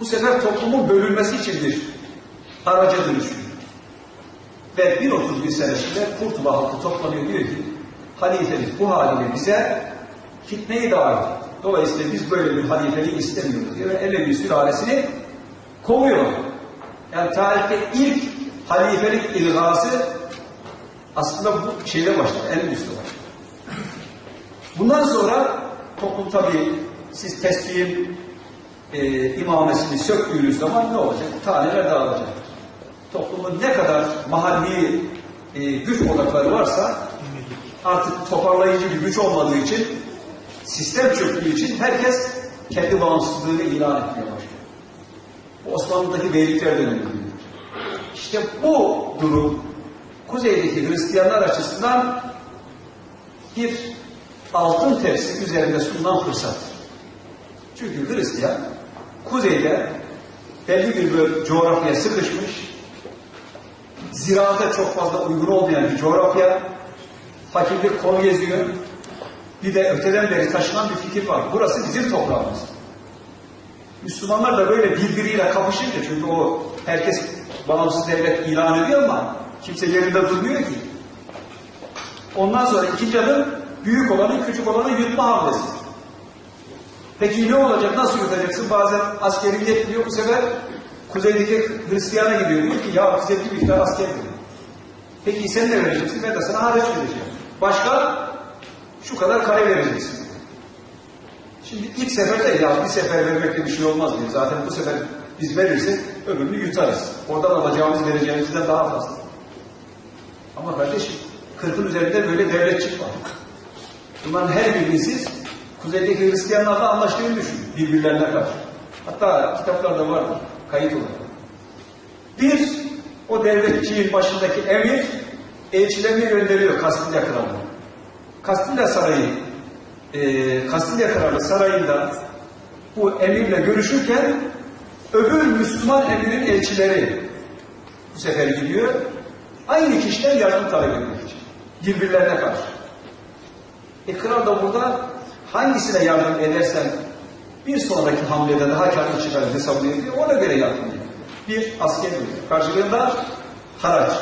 bu sefer toplumun bölünmesi için bir araca dönüşüyor. Ve 1.31 senesinde Kurtuba halkı toplanıyor diyor ki halifemiz bu haliyle bize fitneyi davet. Dolayısıyla biz böyle bir halifeliği istemiyoruz diye ve Elevi sülalesini kovuyor. Yani tarihte ilk halifelik ilgası aslında bu şeyde başlar, Endülüs'te başlar. Bundan sonra toplum tabii siz tesbihin e, imamesini söktüğünüz zaman ne olacak? Taneler dağılacak. Toplumun ne kadar mahalli e, güç odakları varsa artık toparlayıcı bir güç olmadığı için sistem çöktüğü için herkes kendi bağımsızlığını ilan etmeye başlıyor. Osmanlı'daki beylikler dönemidir. İşte bu durum kuzeydeki Hristiyanlar açısından bir altın tepsi üzerinde sunulan fırsattır. Çünkü Hristiyan kuzeyde belli bir böyle coğrafyaya sıkışmış, ziraata çok fazla uygun olmayan bir coğrafya, fakirlik kol geziyor, bir de öteden beri taşınan bir fikir var. Burası bizim toprağımız. Müslümanlar da böyle birbiriyle kapışınca çünkü o herkes bağımsız devlet ilan ediyor ama kimse yerinde durmuyor ki. Ondan sonra ikinci adım büyük olanı küçük olanı yutma hamlesi. Peki ne olacak? Nasıl yutacaksın? Bazen askerin yetmiyor. Bu sefer kuzeydeki Hristiyana gidiyor. Diyor ki ya bize bir miktar asker verin. Peki sen ne vereceksin? Ben de sana haraç vereceğim. Başka? Şu kadar kare vereceksin. Şimdi ilk seferde ya bir sefer vermekle bir şey olmaz diyor. Zaten bu sefer biz verirsek öbürünü yutarız. Oradan alacağımız vereceğimizden daha fazla. Ama kardeşim kırkın üzerinde böyle devletçik var. Bunların her birini siz kuzeydeki Hristiyanlarla anlaştığını düşünün birbirlerine karşı. Hatta kitaplarda vardır kayıt olarak. Bir, o devletçiğin başındaki emir elçilerini gönderiyor Kastilya Kralı'na. Kastilya Sarayı, e, Kastilya Kralı Sarayı'nda bu emirle görüşürken öbür Müslüman emirin elçileri bu sefer gidiyor. Aynı kişiden yardım talep etmek için. Birbirlerine karşı. E kral da burada hangisine yardım edersen bir sonraki hamlede daha karlı çıkar hesabını yapıyor. Ona göre yardım ediyor. Bir, asker veriyor. Karşılığında haraç.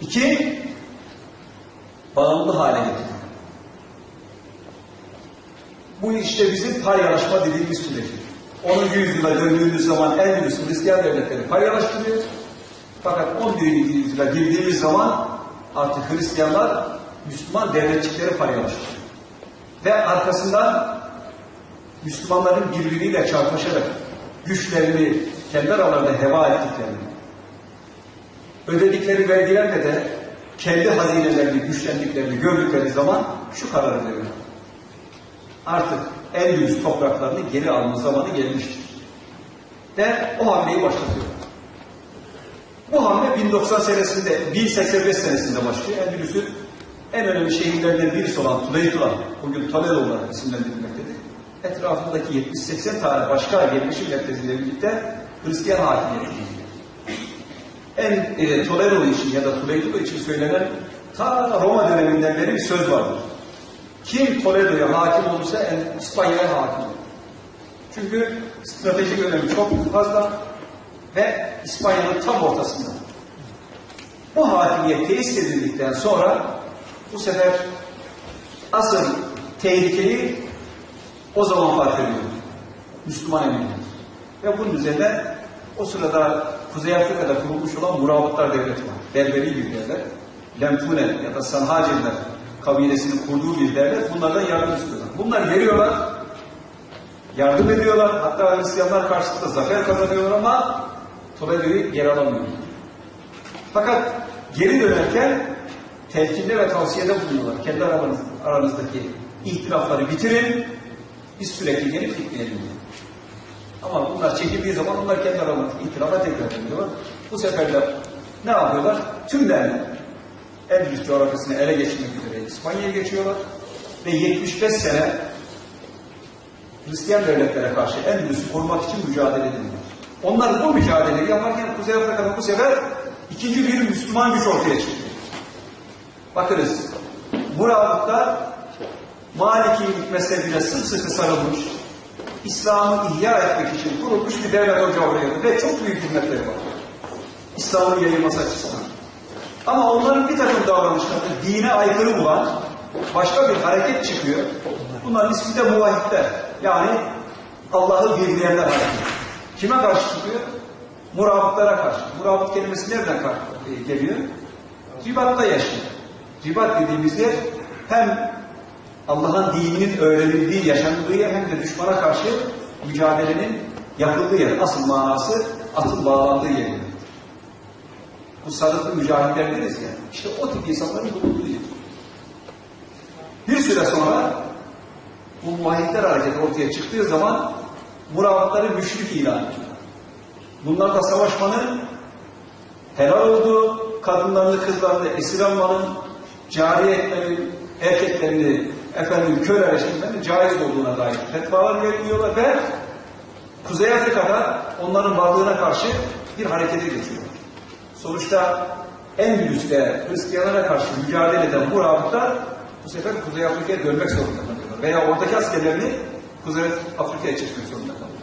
İki, bağımlı hale getiriyor. Bu işte bizim paylaşma dediğimiz süreci. 10. yüzyıla döndüğümüz zaman Endülüs Hristiyan devletleri paylaştırıyor. Fakat 11. yüzyıla girdiğimiz zaman artık Hristiyanlar Müslüman devletçikleri paylaştırıyor. Ve arkasından Müslümanların birbiriyle çarpışarak güçlerini kendi aralarında heva ettiklerini, ödedikleri vergilerle de kendi hazinelerini, güçlendiklerini gördükleri zaman şu kararı veriyor. Artık Endülüs topraklarını geri alma zamanı gelmiştir. Ve o hamleyi başlatıyor. Bu hamle 1090 senesinde, 1085 senesinde başlıyor. Endülüs'ün en önemli şehirlerinden birisi olan Tuleytula, bugün Toledo olarak isimlendirilmektedir. Etrafındaki 70-80 tane başka yerleşim merkeziyle birlikte Hristiyan hakimiyeti En e, Toledo için ya da Tuleytula için söylenen ta Roma döneminden beri bir söz vardır. Kim Toledo'ya hakim olursa en İspanya'ya hakim olur. Çünkü stratejik önemi çok fazla ve İspanya'nın tam ortasında. Bu hakimiyet tesis edildikten sonra bu sefer asıl tehlikeyi o zaman fark ediyor. Müslüman eminler. Ve bunun üzerine o sırada Kuzey Afrika'da kurulmuş olan Murabıtlar Devleti var. Berberi bir devlet. Lemtune ya da Sanhaceliler kabilesinin kurduğu bir devlet. Bunlardan yardım istiyorlar. Bunlar geliyorlar, yardım ediyorlar. Hatta Hristiyanlar karşısında zafer kazanıyorlar ama Toledo'yu geri alamıyorlar. Fakat geri dönerken telkinde ve tavsiyede bulunuyorlar. Kendi aranız, aranızdaki ihtilafları bitirin, biz sürekli gelip gitmeyelim diye. Ama bunlar çekildiği zaman onlar kendi aralarındaki ihtilafa tekrar dönüyorlar. Bu sefer de ne yapıyorlar? Tümlerini Endülüs coğrafyasını ele geçirmek üzere İspanya'ya geçiyorlar ve 75 sene Hristiyan devletlere karşı Endülüs'ü korumak için mücadele ediyorlar. Onlar bu mücadeleyi yaparken Kuzey Afrika'da bu sefer ikinci bir Müslüman güç ortaya çıktı. Bakınız, bu rabıtlar Maliki mezhebine sımsıkı sarılmış, İslam'ı ihya etmek için kurulmuş bir devlet ocağı ve çok büyük hizmetleri var. İslam'ın yayılması açısından. Ama onların bir takım davranışlarında dine aykırı bulan başka bir hareket çıkıyor. Bunların ismi de muvahhidler. Yani Allah'ı birleyenler hareketi. Kime karşı çıkıyor? Murabıtlara karşı. Murabıt kelimesi nereden geliyor? Ribatta yaşıyor. Ribat dediğimiz yer hem Allah'ın dininin öğrenildiği, yaşandığı yer hem de düşmana karşı mücadelenin yapıldığı yer. Asıl manası atın bağlandığı yer. Bu sadıklı mücahitler deriz ya. İşte o tip insanların bulunduğu yer. Bir süre sonra bu muvahhidler hareketi ortaya çıktığı zaman murabıtları müşrik ilan ediyor. Bunlar da savaşmanın helal olduğu, kadınlarını, kızlarını esir almanın, cari etmenin, erkeklerini, efendim köleleştirmenin caiz olduğuna dair fetvalar veriliyorlar ve Kuzey Afrika'da onların varlığına karşı bir harekete geçiyor. Sonuçta Endülüs'te Hristiyanlara karşı mücadele eden bu rabıtlar bu sefer Kuzey Afrika'ya dönmek zorunda kalıyorlar. Veya oradaki askerlerini Kuzey Afrika'ya çekmek zorunda kalıyorlar.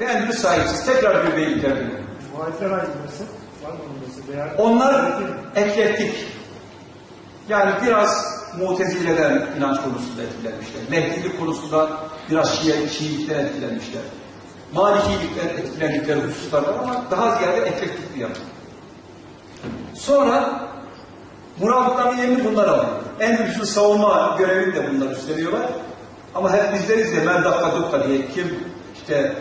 Ve Endülüs sahipsiz tekrar bir beylikler dönüyor. Muhalifler ayrılması Onlar eklektik. Yani biraz Mutezile'den inanç konusunda etkilenmişler. Mehdilik konusunda biraz Şii, Şiilikten etkilenmişler. Malikilikten etkilendikleri hususlar var ama daha ziyade eklektik bir yapı. Sonra Muravutların yerini bunlar alıyor. Endülüs'ün savunma görevini de bunlar üstleniyorlar. Ama hep biz deriz ya ben dakika dukka diye kim işte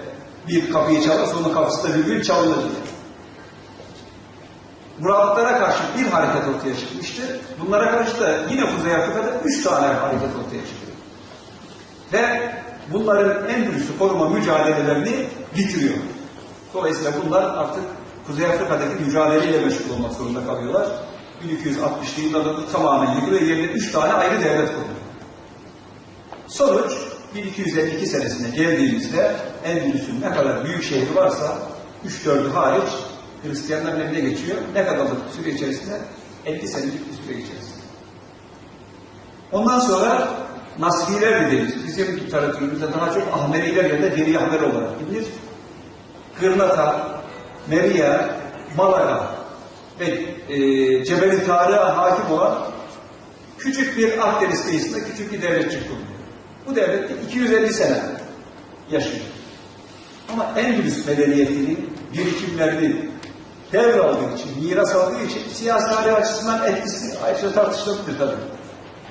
bir kapıyı çalarsa onun kapısı da bir gün çalınır diye. Muravutlara karşı bir hareket ortaya çıkmıştı. Bunlara karşı da yine Kuzey Afrika'da üç tane hareket ortaya çıkıyor. Ve bunların Endülüs'ü koruma mücadelelerini bitiriyor. Dolayısıyla bunlar artık Kuzey Afrika'daki mücadeleyle meşgul olmak zorunda kalıyorlar. 1260'lı yıllarda da tamamen yıkılıyor. Yerine üç tane ayrı devlet kuruluyor. Sonuç 1252 senesine geldiğimizde Endülüs'ün ne kadar büyük şehri varsa 3-4'ü hariç Hristiyanların eline geçiyor. Ne kadarlık süre içerisinde? 50 senelik bir süre içerisinde. Ondan sonra Nasriler dediğimiz, bizim literatürümüzde daha çok Ahmeriler ya da Geri Ahmer olarak bilinir. Gırnata, Meria, Malaga ve e, Cebeli Tarık'a hakim olan küçük bir Akdeniz kıyısında küçük bir devletçik kuruluyor. Bu devlet de 250 sene yaşıyor. Ama Endülüs medeniyetinin birikimlerini devraldığı için, miras aldığı için siyasi tarih açısından etkisi ayrıca tartışılabilir tabii.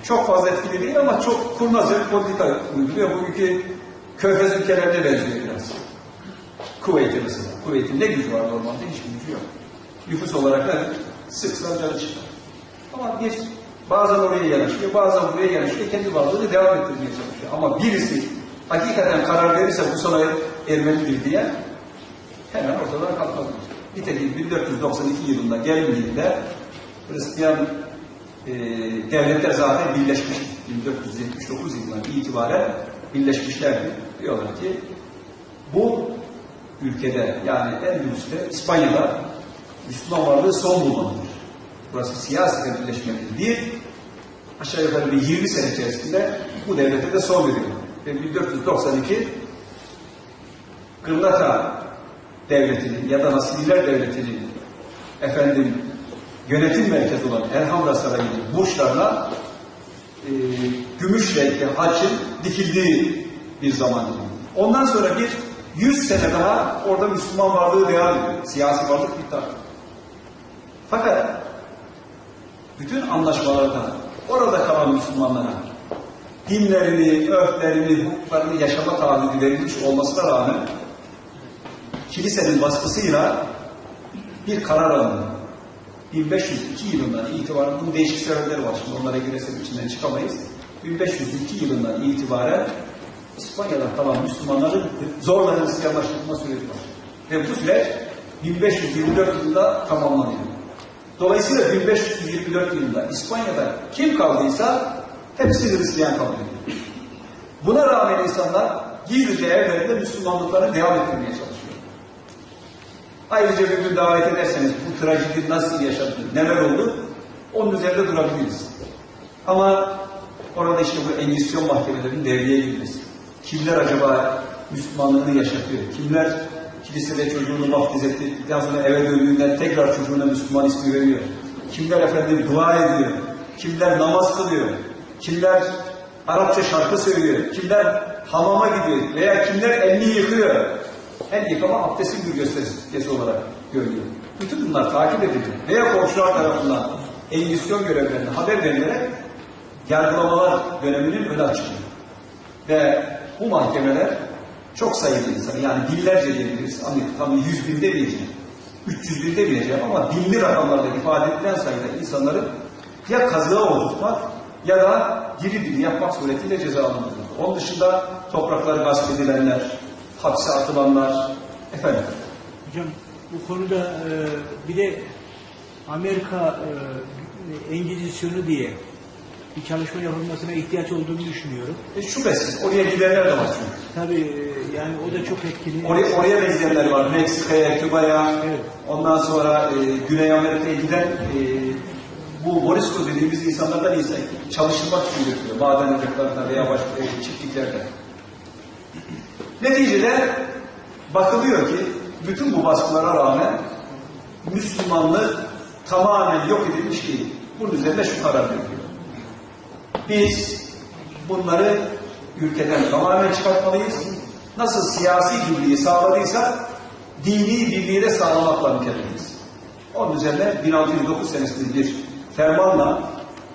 Çok fazla etkili değil ama çok kurnaz bir politika uyguluyor. Bugünkü körfez ülkelerine benziyor biraz. Kuveyt'e mesela. Kuveyt'in ne gücü var normalde? Hiçbir gücü yok. Nüfus olarak da sıksan canı çıkar. Ama bir bazen oraya yanaşıyor, bazen buraya yanaşıyor, kendi varlığını devam ettirmeye çalışıyor. Ama birisi hakikaten karar verirse bu sana ermelidir diye hemen ortadan kalkmaz. Nitekim 1492 yılında geldiğinde Hristiyan e, devletler zaten birleşmiş. 1479 yılından itibaren birleşmişlerdi. Diyorlar ki bu ülkede yani Endülüs'te, İspanya'da Müslüman varlığı son bulmalıdır. Burası siyasi bir birleşmedir değil. Aşağı yukarı bir 20 sene içerisinde bu devlete de son veriyor. Ve 1492 Gırnata devletinin ya da Nasililer devletinin efendim yönetim merkezi olan Elhamra Sarayı'nın burçlarına e, gümüş renkli haçın dikildiği bir zaman. Ondan sonra bir 100 sene daha orada Müslüman varlığı devam ediyor. Siyasi varlık bitti. Fakat bütün anlaşmalarda orada kalan Müslümanlara dinlerini, örflerini, hukuklarını yaşama taahhüdü verilmiş olmasına rağmen kilisenin baskısıyla bir karar alındı. 1502 yılından itibaren bunun değişik sebepleri var. Şimdi onlara girersek içinden çıkamayız. 1502 yılından itibaren İspanya'da kalan Müslümanların zorla Hristiyanlaştırma süreci var. Ve bu süreç 1524 yılında tamamlanıyor. Dolayısıyla 1524 yılında İspanya'da kim kaldıysa hepsi Hristiyan kalıyor. Buna rağmen insanlar gizlice evlerinde Müslümanlıklarını devam ettirmeye çalışıyor. Ayrıca bir gün davet ederseniz bu trajedi nasıl yaşandı, neler oldu, onun üzerinde durabiliriz. Ama orada işte bu engisyon mahkemelerinin devreye girmesi. Kimler acaba Müslümanlığını yaşatıyor. Kimler kilisede çocuğunu vaftiz ettikten sonra eve döndüğünde tekrar çocuğuna Müslüman ismi veriyor. Kimler efendim dua ediyor. Kimler namaz kılıyor. Kimler Arapça şarkı söylüyor. Kimler hamama gidiyor. Veya kimler elini yıkıyor. El yıkama abdestin bir göstergesi olarak görülüyor. Bütün bunlar takip ediliyor. Veya komşular tarafından engisyon görevlerine haber verilerek yargılamalar döneminin önü açılıyor. Ve bu mahkemeler çok sayılı insan, yani binlerce diyebiliriz. Hani tam yüz binde diyeceğim, 300 binde diyeceğim ama binli rakamlarda ifade edilen sayıda insanları ya kazığa oturtmak ya da diri diri yapmak suretiyle cezalandırılır. Onun dışında toprakları gasp edilenler, hapse atılanlar, efendim, Hocam bu konuda e, bir de Amerika e, Engizisyonu diye bir çalışma yapılmasına ihtiyaç olduğunu düşünüyorum. e, şüphesiz oraya gidenler de var çünkü. Tabii e, yani o da çok etkili. Oraya, oraya da gidenler var. Meksika'ya, Küba'ya, Evet. ondan sonra e, Güney Amerika'ya giden e, bu Morisco dediğimiz insanlardan insan çalıştırmak için götürüyor. Maden ocaklarında veya başka e, çiftliklerde. Neticede bakılıyor ki bütün bu baskılara rağmen Müslümanlık tamamen yok edilmiş değil. Bunun üzerinde şu karar veriliyor. Biz bunları ülkeden tamamen çıkartmalıyız. Nasıl siyasi birliği sağladıysak dini birliği de sağlamakla mükellefiz. Onun üzerine 1609 senesinde bir fermanla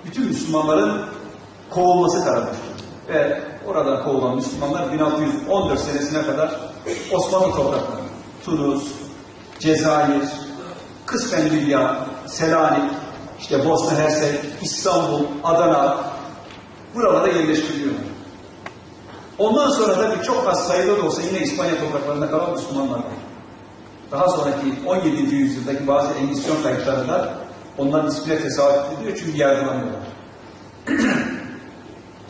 bütün Müslümanların kovulması kararı. Ve oradan kovulan Müslümanlar 1614 senesine kadar Osmanlı toprakları, Tunus, Cezayir, kısmen Libya, Selanik, işte Bosna Hersek, İstanbul, Adana buralara yerleştiriliyorlar. Ondan sonra da birçok az sayıda da olsa yine İspanya topraklarında kalan Müslümanlar var. Daha sonraki 17. yüzyıldaki bazı engisyon kayıtlarında onların ismine tesadüf ediyor çünkü yargılanıyorlar.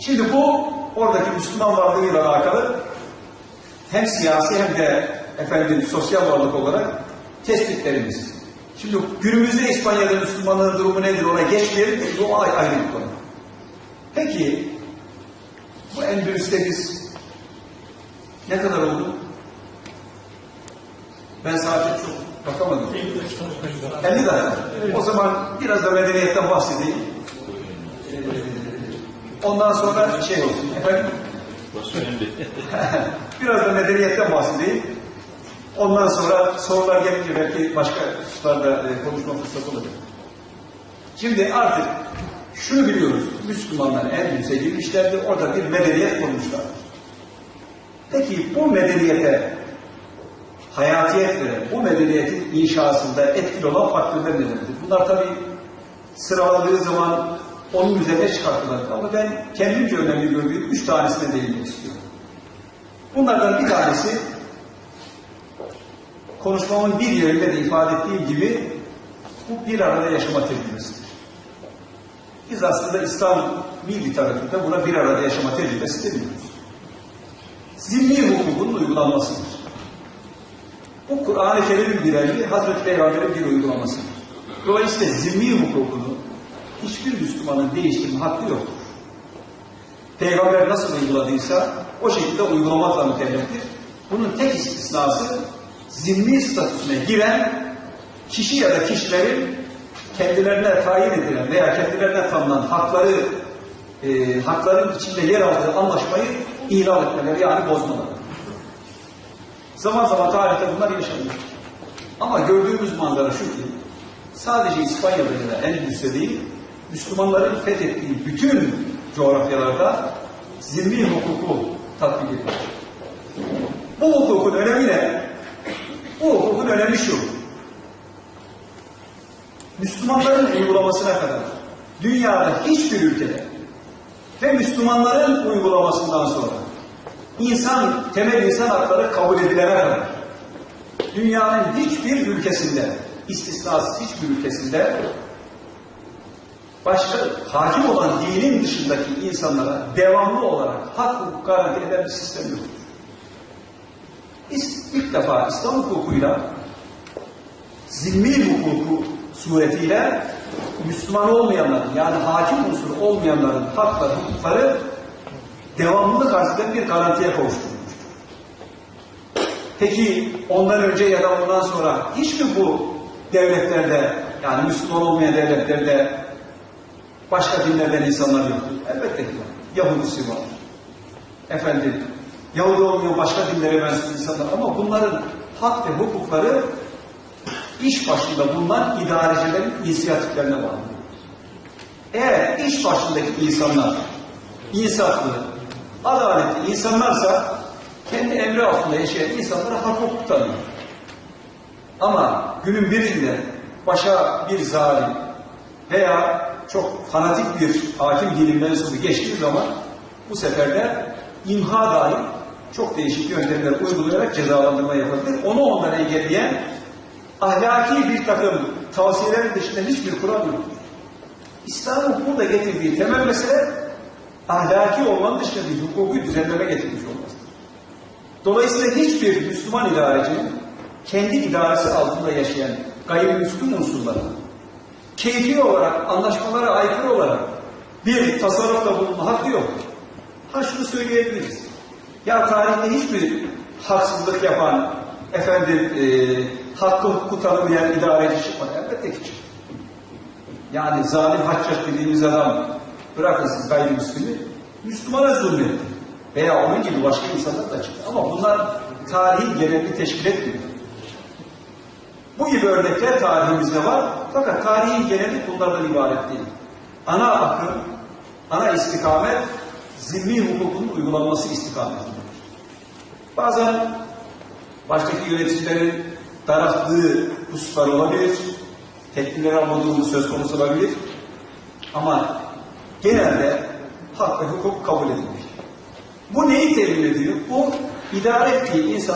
Şimdi bu oradaki Müslüman varlığıyla alakalı hem siyasi hem de efendim sosyal varlık olarak tespitlerimiz. Şimdi günümüzde İspanya'da Müslümanlığın durumu nedir ona geçmeyelim. çünkü O ayrı bir konu. Peki bu Endülüs'te biz ne kadar oldu? Ben saate çok bakamadım. 50 dakika. O zaman biraz da medeniyetten bahsedeyim. Ondan sonra şey olsun. Efendim? biraz da medeniyetten bahsedeyim. Ondan sonra sorular gelince belki başka hususlarda e, konuşma fırsatı olacak. Şimdi artık şunu biliyoruz. Müslümanlar Endülüs'e girmişlerdi. Orada bir medeniyet kurmuşlar. Peki bu medeniyete hayatiyet veren, bu medeniyetin inşasında etkili olan faktörler nelerdir? Bunlar tabii sıraladığı zaman onun üzerine çıkartılır. Ama ben kendimce önemli gördüğüm üç tanesine değinmek istiyorum. Bunlardan bir tanesi konuşmamın bir yerinde de ifade ettiğim gibi bu bir arada yaşama tecrübesidir. Biz aslında İslam bir literatürde buna bir arada yaşama tecrübesi demiyoruz. Zimmi hukukun uygulanmasıdır. Bu Kur'an-ı Kerim'in bir emri, Hazreti Peygamber'in bir uygulamasıdır. Dolayısıyla zimmi hukukunu hiçbir Müslümanın değiştirme hakkı yoktur. Peygamber nasıl uyguladıysa o şekilde uygulamakla mükelleftir. Bunun tek istisnası zimmi statüsüne giren kişi ya da kişilerin kendilerine tayin edilen veya kendilerine tanınan hakları e, hakların içinde yer aldığı anlaşmayı ihlal etmeleri yani bozmaları. Zaman zaman tarihte bunlar yaşanıyor. Ama gördüğümüz manzara şu ki sadece İspanya'da ya da Endülüs'te değil Müslümanların fethettiği bütün coğrafyalarda zimmi hukuku tatbik ediyor. Bu hukukun önemi ne? Bu hukukun önemi şu. Müslümanların uygulamasına kadar dünyada hiçbir ülkede ve Müslümanların uygulamasından sonra insan, temel insan hakları kabul edilene kadar dünyanın hiçbir ülkesinde, istisnasız hiçbir ülkesinde başka hakim olan dinin dışındaki insanlara devamlı olarak hak hukuk garanti eden bir sistem yoktur. İlk defa İslam hukukuyla zimmi hukuku suretiyle Müslüman olmayanların yani hakim unsuru olmayanların hakları, hukukları devamlılık arz eden bir garantiye kavuşturulmuştur. Peki ondan önce ya da ondan sonra hiç mi bu devletlerde yani Müslüman olmayan devletlerde başka dinlerden insanlar yoktur? Elbette ki var. Yahudisi var. Efendim, Yahudi olmayan başka dinlere mensup insanlar ama bunların hak ve hukukları iş başında bulunan idarecilerin inisiyatiflerine bağlı. Eğer iş başındaki insanlar insaflı, adaletli insanlarsa kendi emri altında yaşayan insanlara hak hukuk tanıyor. Ama günün birinde başa bir zalim veya çok fanatik bir hakim dinin mensubu geçtiği zaman bu sefer de imha dahi çok değişik yöntemler uygulayarak cezalandırma yapabilir. Onu ondan engelleyen ahlaki bir takım tavsiyelerin dışında hiçbir kural yok. İslam'ın burada getirdiği temel mesele ahlaki olmanın dışında bir hukuki düzenleme getirmiş olmasıdır. Dolayısıyla hiçbir Müslüman idarecinin kendi idaresi altında yaşayan gayrimüslim unsurlara keyfi olarak, anlaşmalara aykırı olarak bir tasarrufta bulunma hakkı yok. Ha şunu söyleyebiliriz. Ya tarihte hiçbir haksızlık yapan, efendim e, hakkı hukuku tanımayan idareci çıkmadı. Elbette ki çıktı. Yani zalim haccat dediğimiz adam bırakın siz gayrimüslimi Müslümana zulmetti. Veya onun gibi başka insanlar da çıktı. Ama bunlar tarihin genelini teşkil etmiyor. Bu gibi örnekler tarihimizde var. Fakat tarihin geneli bunlardan ibaret değil. Ana akım, ana istikamet zimmi hukukunun uygulanması istikametinde. Bazen baştaki yöneticilerin daralttığı hususlar olabilir, tedbirler almadığı söz konusu olabilir. Ama genelde hak ve hukuk kabul edilir. Bu neyi temin ediyor? Bu idare ettiği insan